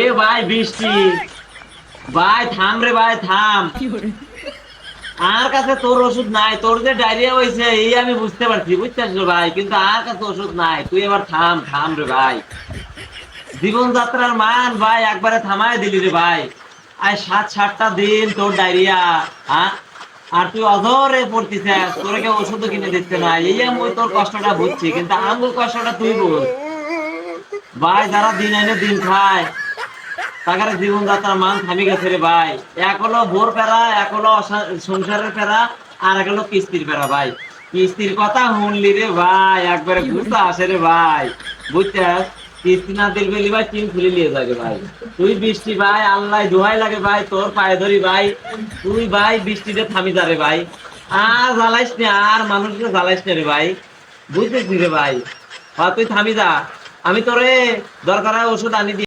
এ ভাই বৃষ্টি। ভাই থাম রে ভাই থাম। আর কাছে তোর ওষুধ নাই তোর যে ডায়রিয়া হয়েছে এই আমি বুঝতে পারছি রে ভাই কিন্তু আর কাছে ওষুধ নাই। তুই এবার থাম থাম রে ভাই। জীবনযাত্রার মান ভাই একবারে থামায় দিলি রে ভাই। আয় সাত সাতটা দিন তোর ডায়রিয়া হ্যাঁ আর তুই অধরে পড়তিছিস তোরে কেউ ওষুধ কিনে দিচ্ছে না। এই আমি তোর কষ্টটা বুঝছি কিন্তু আঙ্গুল কষ্টটা তুই বল ভাই, যারা দিন এনে দিন খায়। তাকারে জীবনযাত্রার মান থামি গেছে রে ভাই। এক হলো ভোর পেরা এক হলো সংসারের পেরা আর এক হলো কিস্তির পেরা ভাই। কিস্তির কথা শুনলি রে ভাই, একবারে ঘুরতে আসে রে ভাই। বুঝছিস কিস্তি না দিল বেলি ভাই টিম খুলে নিয়ে যাবে ভাই। তুই বৃষ্টি ভাই, আল্লাহ দোহাই লাগে ভাই, তোর পায়ে ধরি ভাই। তুই ভাই, বৃষ্টিতে থামি যা রে ভাই। আর জ্বালাইস না, আর মানুষকে জ্বালাইস না রে ভাই। বুঝতেছি রে ভাই? বা তুই থামি যা। আমি তোরে দরকার ওষুধ আনি